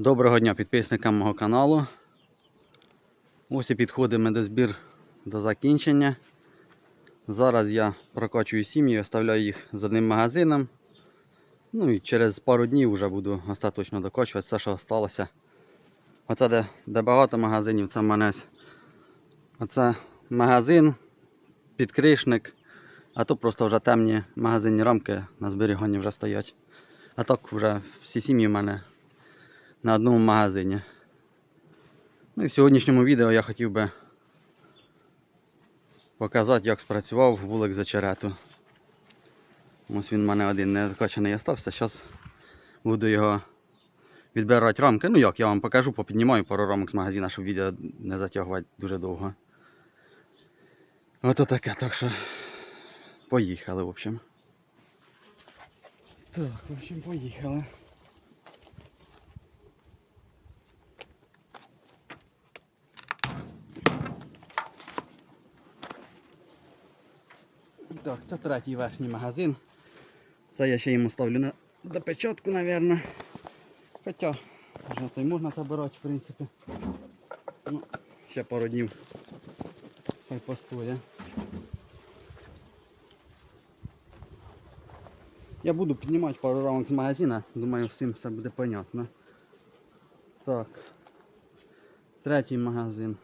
Доброго дня підписникам мого каналу. Ось і підходимо до збір до закінчення. Зараз я прокачую сім'ї, оставляю їх з одним магазином. Ну і через пару днів вже буду остаточно докочувати все, що залишилося. Оце де, де багато магазинів, це мене. Оце магазин, підкришник, а то просто вже темні магазинні рамки на зберіганні вже стоять. А так вже всі сім'ї в мене на одному магазині. Ну і в сьогоднішньому відео я хотів би показати, як спрацював вулик з очерету. Ось він в мене один не закачаний остався. Зараз буду його відбирати рамки. Ну як, я вам покажу, попіднімаю пару рамок з магазина, щоб відео не затягувати дуже довго. Ото таке, так що поїхали, в общем. Так, в общем, поїхали. Так, це третій верхній магазин. Це я ще йому ставлю на допечатку, мабуть. Хоча вже то й можна забирати, в принципі. Ну, ще пару днів хай постоє. Я буду піднімати пару рамок з магазина, думаю всім все буде понятно. Так. Третій магазин.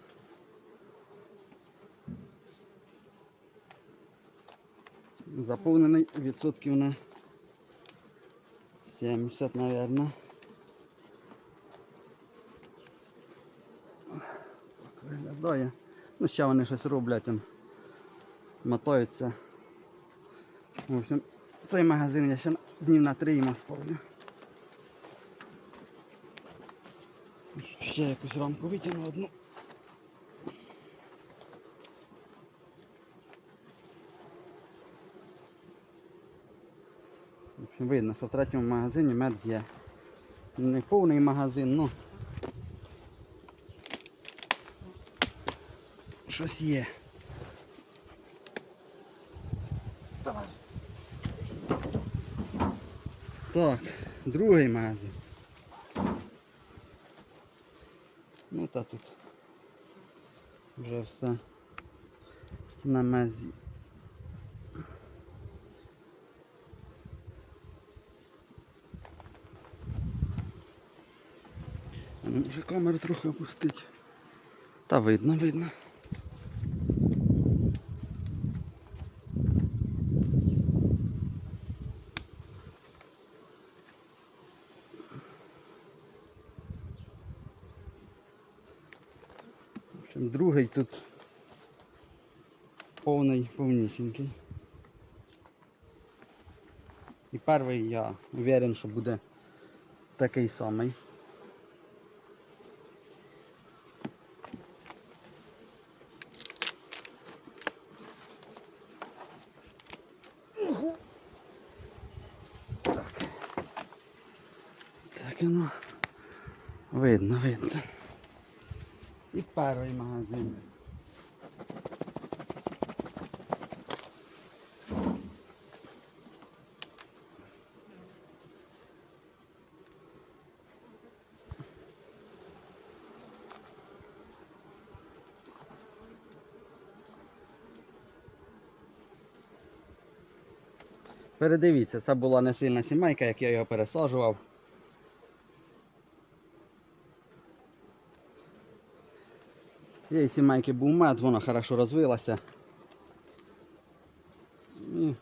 Заповнений відсотків на 70, наверное. Так виглядає. Ну, ще вони щось роблять, мотаються. В общем, цей магазин я ще днів на три їм оставлю. Ще якусь рамку витягну одну. Видно, що в третьому магазині мед є. Не повний магазин, ну щось є. Так, другий магазин. Ну та тут вже все на мезі. Може камеру трохи опустити. Та видно, видно. Другий тут повний, повнісінький. І перший я уверен, що буде такий самий. Так воно видно, видно. І перший магазин. Передивіться, це була не сильна сімейка, як я його пересаджував. Цієї сімейки був мед, вона хорошо розвилася. І,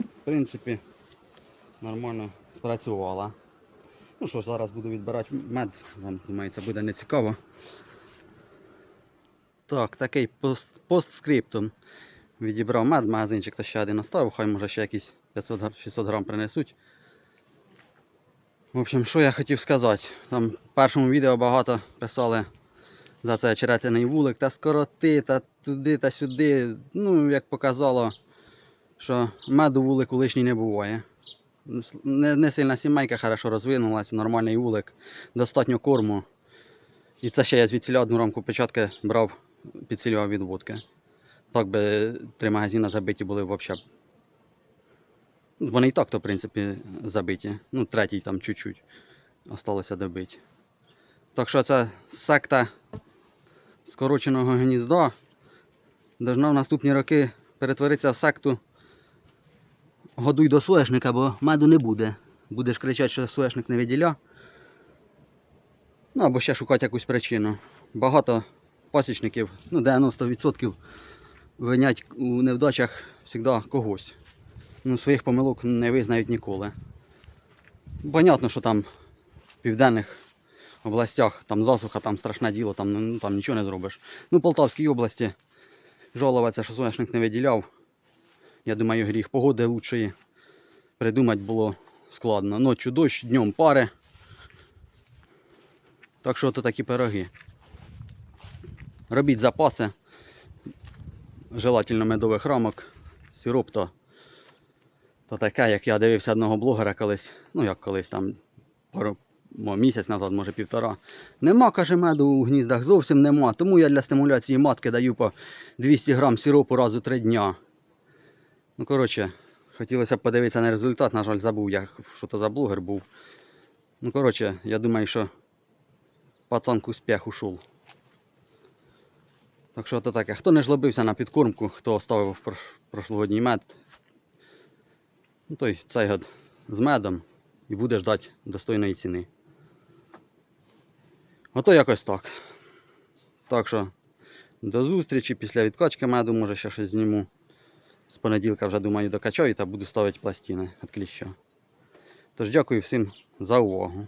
в принципі, нормально спрацювала. Ну що ж, зараз буду відбирати мед, вам це буде не цікаво. Так, такий пост, постскриптум. Відібрав мед, магазинчик то ще один оставив, хай може ще якісь 500-600 грам принесуть. В общем, що я хотів сказати. Там в першому відео багато писали за це очеретяний вулик та скороти, та туди та сюди. Ну, як показало, що меду вулику лишній не буває. Не, не сильна сімейка хорошо розвинулась, нормальний вулик, достатньо корму. І це ще я звідсіля одну рамку печатки брав, підсилював від водки. Так би три магазини забиті були взагалі. Вони і так, то, в принципі, забиті. Ну, третій там чуть-чуть осталося добити. Так що це секта скороченого гнізда должна в наступні роки перетворитися в секту годуй до соєшника, бо меду не буде. Будеш кричати, що соєшник не виділя. Ну або ще шукати якусь причину. Багато пасічників, ну 90% винять у невдачах завжди когось. Ну, своїх помилок не визнають ніколи. Понятно, що там в південних областях там засуха, там страшне діло, там, ну, там нічого не зробиш. Ну, в Полтавській області жалуватися, що соняшник не виділяв. Я думаю, гріх погоди лучшої придумати було складно. Ночі дощ, днем пари. Так що то такі пироги. Робіть запаси. Желательно медових рамок, сироп то, то таке, як я дивився одного блогера колись, ну як колись там пару, місяць назад, може півтора. Нема, каже, меду у гніздах зовсім нема. Тому я для стимуляції матки даю по 200 грам сиропу раз у три дня. Ну, коротше, хотілося б подивитися на результат, на жаль, забув я, що то за блогер був. Ну, коротше, я думаю, що пацан к успіх ушов. Так що то таке. Хто не жлобився на підкормку, хто оставив прош- прошлогодній мед, ну, той цей год з медом і буде ждати достойної ціни. Ото якось так. Так що до зустрічі після відкачки меду, може ще щось зніму. З понеділка вже думаю докачаю та буду ставити пластини від кліща. Тож дякую всім за увагу.